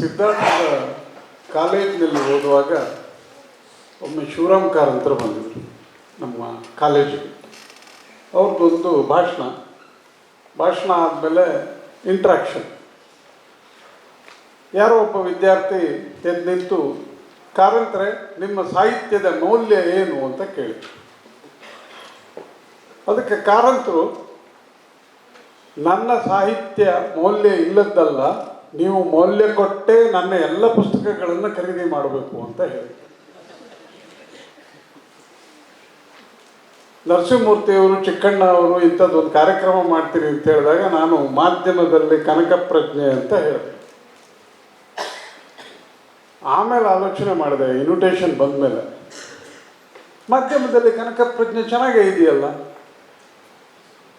ಸಿದ್ಧಾರ್ಥದ ಕಾಲೇಜಿನಲ್ಲಿ ಓದುವಾಗ ಒಮ್ಮೆ ಶಿವರಾಮ್ ಕಾರಂತರು ಬಂದಿದ್ರು ನಮ್ಮ ಕಾಲೇಜಿಗೆ. ಅವ್ರದ್ದೊಂದು ಭಾಷಣ. ಭಾಷಣ ಆದಮೇಲೆ ಇಂಟ್ರಾಕ್ಷನ್ ಯಾರೋ ಒಬ್ಬ ವಿದ್ಯಾರ್ಥಿ ಎದ್ದು ನಿಂತು ಕಾರಂತರೆ, ನಿಮ್ಮ ಸಾಹಿತ್ಯದ ಮೌಲ್ಯ ಏನು? ಅಂತ ಕೇಳಿ ಅದಕ್ಕೆ ಕಾರಂತರು, ನನ್ನ ಸಾಹಿತ್ಯ ಮೌಲ್ಯ ಇಲ್ಲದ್ದಲ್ಲ ನೀವು ಮೌಲ್ಯ ಕೊಟ್ಟೆ ನನ್ನ ಎಲ್ಲ ಪುಸ್ತಕಗಳನ್ನು ಖರೀದಿ ಮಾಡಬೇಕು ಅಂತ ಹೇಳಿ. ನರಸಿಂಹಮೂರ್ತಿಯವರು ಚಿಕ್ಕಣ್ಣ ಅವರು ಇಂಥದ್ದೊಂದು ಕಾರ್ಯಕ್ರಮ ಮಾಡ್ತೀರಿ ಅಂತ ಹೇಳಿದಾಗ ನಾನು ಮಾಧ್ಯಮದಲ್ಲಿ ಕನಕ ಪ್ರಜ್ಞೆ ಅಂತ ಹೇಳಿದೆ. ಆಮೇಲೆ ಆಲೋಚನೆ ಮಾಡಿದೆ ಇನ್ವಿಟೇಷನ್ ಬಂದ ಮೇಲೆ ಮಾಧ್ಯಮದಲ್ಲಿ ಕನಕ ಪ್ರಜ್ಞೆ ಚೆನ್ನಾಗೇ ಇದೆಯಲ್ಲ?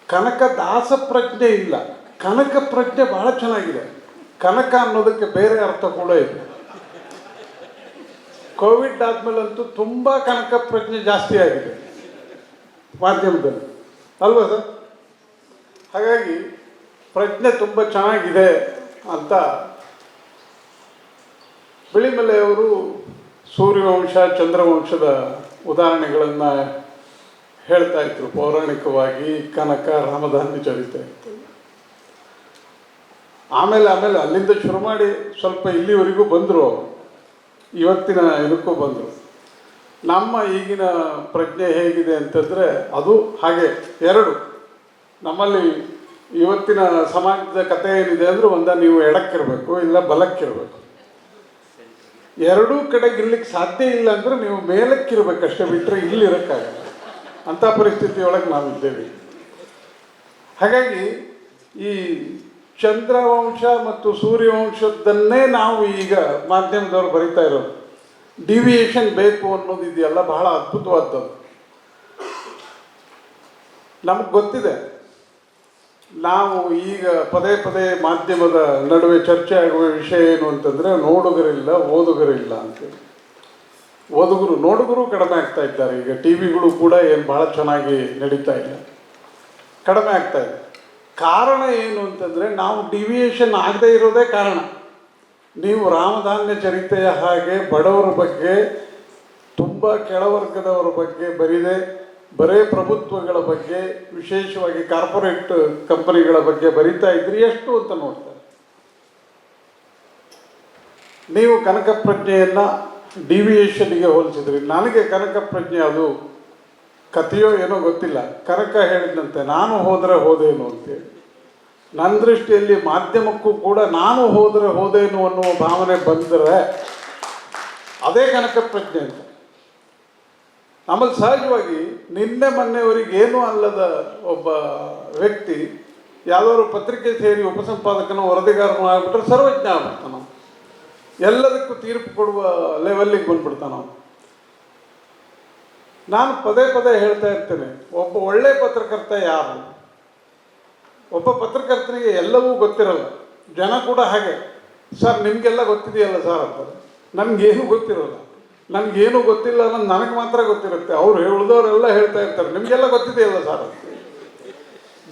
ಕನಕ ದಾಸ ಪ್ರಜ್ಞೆ ಇಲ್ಲ. ಕನಕ ಪ್ರಜ್ಞೆ ಬಹಳ ಚೆನ್ನಾಗಿದೆ. ಕನಕ ಅನ್ನೋದಕ್ಕೆ ಬೇರೆ ಅರ್ಥ ಕೂಡ ಇದೆ ಕೋವಿಡ್ ಆದ್ಮೇಲಂತೂ ತುಂಬ ಕನಕ ಪ್ರಜ್ಞೆ ಜಾಸ್ತಿ ಆಗಿದೆ ಮಾಧ್ಯಮದಲ್ಲಿ. ಅಲ್ವಾ ಸರ್? ಹಾಗಾಗಿ ಪ್ರಜ್ಞೆ ತುಂಬ ಚೆನ್ನಾಗಿದೆ ಅಂತ ಬಿಳಿಮಲೆಯವರು ಸೂರ್ಯವಂಶ, ಚಂದ್ರವಂಶದ ಉದಾಹರಣೆಗಳನ್ನು ಹೇಳ್ತಾ ಇದ್ರು. ಪೌರಾಣಿಕವಾಗಿ ಕನಕ ರಾಮಧಾನ್ಯ ಚರಿತೆ ಆಮೇಲೆ ಆಮೇಲೆ ಅಲ್ಲಿಂದ ಶುರು ಮಾಡಿ ಸ್ವಲ್ಪ ಇಲ್ಲಿವರೆಗೂ ಬಂದರು ಇವತ್ತಿನ ಇದಕ್ಕೂ ಬಂದರು. ನಮ್ಮ ಈಗಿನ ಪ್ರಜ್ಞೆ ಹೇಗಿದೆ ಅಂತಂದರೆ ಅದು ಹಾಗೆ ಎರಡು. ನಮ್ಮಲ್ಲಿ ಇವತ್ತಿನ ಸಮಾಜದ ಕಥೆ ಏನಿದೆ ಅಂದರೆ ಒಂದ ನೀವು ಎಡಕ್ಕಿರಬೇಕು, ಇಲ್ಲ ಬಲಕ್ಕಿರಬೇಕು. ಎರಡೂ ಕಡೆಗೆ ಇರ್ಲಿಕ್ಕೆ ಸಾಧ್ಯ ಇಲ್ಲ ಅಂದರೆ ನೀವು ಮೇಲಕ್ಕಿರ್ಬೇಕಷ್ಟೇ ಬಿಟ್ಟರೆ ಇಲ್ಲಿ ಇರೋಕ್ಕಾಗಲ್ಲ. ಅಂಥ ಪರಿಸ್ಥಿತಿಯೊಳಗೆ ನಾವಿದ್ದೇವೆ. ಹಾಗಾಗಿ ಈ ಚಂದ್ರವಂಶ ಮತ್ತು ಸೂರ್ಯವಂಶದ್ದನ್ನೇ ನಾವು ಈಗ ಮಾಧ್ಯಮದವರು ಬರಿತಾ ಇರೋದು. ಡಿವಿಯೇಷನ್ ಬೇಕು ಅನ್ನೋದು ಇದೆಯಲ್ಲ, ಬಹಳ ಅದ್ಭುತವಾದದ್ದು. ನಮಗೆ ಗೊತ್ತಿದೆ. ನಾವು ಈಗ ಪದೇ ಪದೇ ಮಾಧ್ಯಮದ ನಡುವೆ ಚರ್ಚೆ ಆಗುವ ವಿಷಯ ಏನು ಅಂತಂದರೆ, ನೋಡುಗರಿಲ್ಲ, ಓದುಗರಿಲ್ಲ ಅಂತೇಳಿ. ಓದುಗರು, ನೋಡುಗರು ಕಡಿಮೆ ಆಗ್ತಾ ಇದ್ದಾರೆ. ಈಗ ಟಿ ವಿಗಳು ಕೂಡ ಏನು ಭಾಳ ಚೆನ್ನಾಗಿ ನಡೀತಾ ಇಲ್ಲ. ಕಡಿಮೆ ಆಗ್ತಾ ಇದೆ. ಕಾರಣ ಏನು ಅಂತಂದರೆ ನಾವು ಡಿವಿಯೇಷನ್ ಆಗದೇ ಇರೋದೇ ಕಾರಣ. ನೀವು ರಾಮಧಾನ್ಯ ಚರಿತೆಯ ಹಾಗೆ ಬಡವರ ಬಗ್ಗೆ, ತುಂಬ ಕೆಳವರ್ಗದವರ ಬಗ್ಗೆ ಬರಿದೆ, ಬರೇ ಪ್ರಭುತ್ವಗಳ ಬಗ್ಗೆ, ವಿಶೇಷವಾಗಿ ಕಾರ್ಪೊರೇಟ್ ಕಂಪನಿಗಳ ಬಗ್ಗೆ ಬರಿತಾ ಇದ್ರಿ, ಎಷ್ಟು ಅಂತ ನೋಡ್ತಾರೆ. ನೀವು ಕನಕ ಪ್ರಜ್ಞೆಯನ್ನು ಡಿವಿಯೇಷನ್ಗೆ ಹೋಲಿಸಿದ್ರಿ. ನನಗೆ ಕನಕ ಪ್ರಜ್ಞೆ ಅದು ಕಥೆಯೋ ಏನೋ ಗೊತ್ತಿಲ್ಲ. ಕನಕ ಹೇಳಿದಂತೆ, ನಾನು ಹೋದರೆ ಹೋದೇನು ಅಂತೇಳಿ. ನನ್ನ ದೃಷ್ಟಿಯಲ್ಲಿ ಮಾಧ್ಯಮಕ್ಕೂ ಕೂಡ ನಾನು ಹೋದರೆ ಹೋದೇನು ಅನ್ನುವ ಭಾವನೆ ಬಂದರೆ ಅದೇ ಕನಕ ಪ್ರಜ್ಞೆ ಅಂತ. ನಮ್ಮಲ್ಲಿ ಸಹಜವಾಗಿ ನಿನ್ನೆ ಮೊನ್ನೆಯವರಿಗೆ ಏನೂ ಅಲ್ಲದ ಒಬ್ಬ ವ್ಯಕ್ತಿ ಯಾವ್ದಾದ್ರು ಪತ್ರಿಕೆ ಸೇರಿ ಉಪಸಂಪಾದಕನ ವರದಿಗಾರನೂ ಆಗ್ಬಿಟ್ರೆ ಸರ್ವಜ್ಞ ಆಗ್ಬಿಡ್ತಾನ ಎಲ್ಲದಕ್ಕೂ ತೀರ್ಪು ಕೊಡುವ ಲೆವೆಲ್ಲಿಗೆ ಬಂದ್ಬಿಡ್ತಾನ ನಾನು ಪದೇ ಪದೇ ಹೇಳ್ತಾ ಇರ್ತೇನೆ, ಒಬ್ಬ ಒಳ್ಳೆ ಪತ್ರಕರ್ತ ಯಾರು? ಒಬ್ಬ ಪತ್ರಕರ್ತನಿಗೆ ಎಲ್ಲವೂ ಗೊತ್ತಿರಲ್ಲ, ಜನ ಕೂಡ ಹಾಗೆ. ಸರ್, ನಿಮಗೆಲ್ಲ ಗೊತ್ತಿದೆಯಲ್ಲ ಸರ್ ಅಂತ. ನಮಗೇನು ಗೊತ್ತಿರಲ್ಲ. ನಮಗೇನು ಗೊತ್ತಿಲ್ಲ ಅನ್ನೋದು ನನಗೆ ಮಾತ್ರ ಗೊತ್ತಿರುತ್ತೆ. ಅವ್ರು ಹೇಳಿದವರೆಲ್ಲ ಹೇಳ್ತಾ ಇರ್ತಾರೆ, ನಿಮಗೆಲ್ಲ ಗೊತ್ತಿದೆಯಲ್ಲ ಸರ್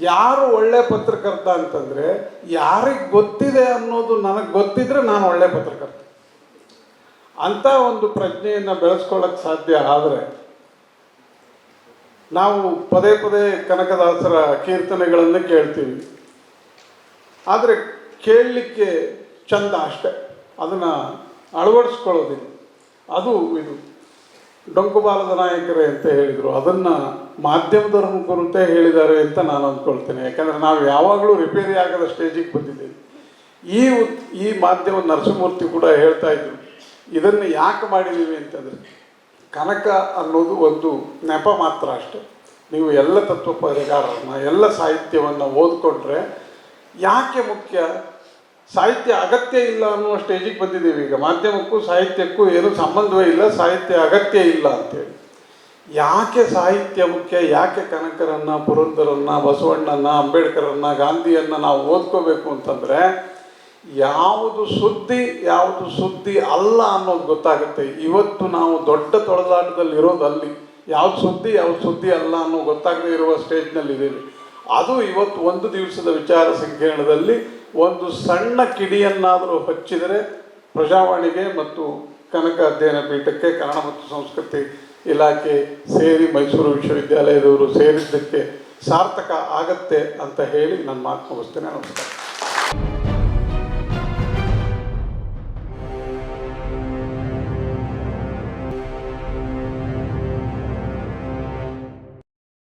ಯಾರು ಒಳ್ಳೆ ಪತ್ರಕರ್ತ ಅಂತಂದರೆ, ಯಾರಿಗೆ ಗೊತ್ತಿದೆ ಅನ್ನೋದು ನನಗೆ ಗೊತ್ತಿದ್ರೆ ನಾನು ಒಳ್ಳೆ ಪತ್ರಕರ್ತ. ಅಂಥ ಒಂದು ಪ್ರಜ್ಞೆಯನ್ನು ಬೆಳೆಸ್ಕೊಳ್ಳೋಕ್ಕೆ ಸಾಧ್ಯ ಆದರೆ ನಾವು ಪದೇ ಪದೇ ಕನಕದಾಸರ ಕೀರ್ತನೆಗಳನ್ನು ಕೇಳ್ತೀವಿ. ಆದರೆ ಕೇಳಲಿಕ್ಕೆ ಚಂದ ಅಷ್ಟೆ. ಅದನ್ನು ಅಳವಡಿಸ್ಕೊಳ್ಳೋದಿಲ್ಲ. ಅದು ಇದು. ಡೊಂಕುಬಾಲದ ನಾಯಕರೇ ಅಂತ ಹೇಳಿದರು. ಅದನ್ನು ಮಾಧ್ಯಮದವ್ರ ಕುರಿತೇ ಹೇಳಿದ್ದಾರೆ ಅಂತ ನಾನು ಅಂದ್ಕೊಳ್ತೇನೆ. ಯಾಕಂದರೆ ನಾವು ಯಾವಾಗಲೂ ರಿಪೇರಿ ಆಗದ ಸ್ಟೇಜಿಗೆ ಬಂದಿದ್ದೇವೆ. ಈ ಈ ಮಾಧ್ಯಮ ನರಸಿಂಹಮೂರ್ತಿ ಕೂಡ ಹೇಳ್ತಾ ಇದ್ರು. ಇದನ್ನು ಯಾಕೆ ಮಾಡಿದ್ದೀವಿ ಅಂತಂದರೆ ಕನಕ ಅನ್ನೋದು ಒಂದು ನೆಪ ಮಾತ್ರ ಅಷ್ಟೆ. ನೀವು ಎಲ್ಲ ತತ್ವ ಪರಿಹಾರನ ಎಲ್ಲ ಸಾಹಿತ್ಯವನ್ನು ಓದ್ಕೊಂಡ್ರೆ ಯಾಕೆ ಮುಖ್ಯ? ಸಾಹಿತ್ಯ ಅಗತ್ಯ ಇಲ್ಲ ಅನ್ನುವ ಸ್ಟೇಜಿಗೆ ಬಂದಿದ್ದೀವಿ ಈಗ. ಮಾಧ್ಯಮಕ್ಕೂ ಸಾಹಿತ್ಯಕ್ಕೂ ಏನೂ ಸಂಬಂಧವೇ ಇಲ್ಲ, ಸಾಹಿತ್ಯ ಅಗತ್ಯ ಇಲ್ಲ ಅಂತೇಳಿ. ಯಾಕೆ ಸಾಹಿತ್ಯ ಮುಖ್ಯ? ಯಾಕೆ ಕನಕರನ್ನು, ಪುರಂದರನ್ನು ಬಸವಣ್ಣನ ಅಂಬೇಡ್ಕರನ್ನು, ಗಾಂಧಿಯನ್ನು ನಾವು ಓದ್ಕೋಬೇಕು ಅಂತಂದರೆ ಯಾವುದು ಸುದ್ದಿ ಯಾವುದು ಸುದ್ದಿ ಅಲ್ಲ ಅನ್ನೋದು ಗೊತ್ತಾಗುತ್ತೆ. ಇವತ್ತು ನಾವು ದೊಡ್ಡ ತೊಳೆದಾಟದಲ್ಲಿ ಇರೋದು ಅಲ್ಲಿ ಯಾವ್ದು ಸುದ್ದಿ ಯಾವ್ದು ಸುದ್ದಿ ಅಲ್ಲ ಅನ್ನೋ ಗೊತ್ತಾಗದೇ ಇರುವ ಸ್ಟೇಜ್ನಲ್ಲಿ ಇದ್ದೀವಿ. ಅದು ಇವತ್ತು ಒಂದು ದಿವಸದ ವಿಚಾರ ಸಂಕಿರಣದಲ್ಲಿ ಒಂದು ಸಣ್ಣ ಕಿಡಿಯನ್ನಾದರೂ ಹಚ್ಚಿದರೆ ಪ್ರಜಾವಾಣಿಗೆ ಮತ್ತು ಕನಕ ಅಧ್ಯಯನ ಪೀಠಕ್ಕೆ ಕನ್ನಡ ಮತ್ತು ಸಂಸ್ಕೃತಿ ಇಲಾಖೆ ಸೇರಿ ಮೈಸೂರು ವಿಶ್ವವಿದ್ಯಾಲಯದವರು ಸೇರಿದ್ದಕ್ಕೆ ಸಾರ್ಥಕ ಆಗತ್ತೆ ಅಂತ ಹೇಳಿ ನನ್ನ ಮಾತು ಮುಗಿಸ್ತೇನೆ ನಮಸ್ಕಾರ.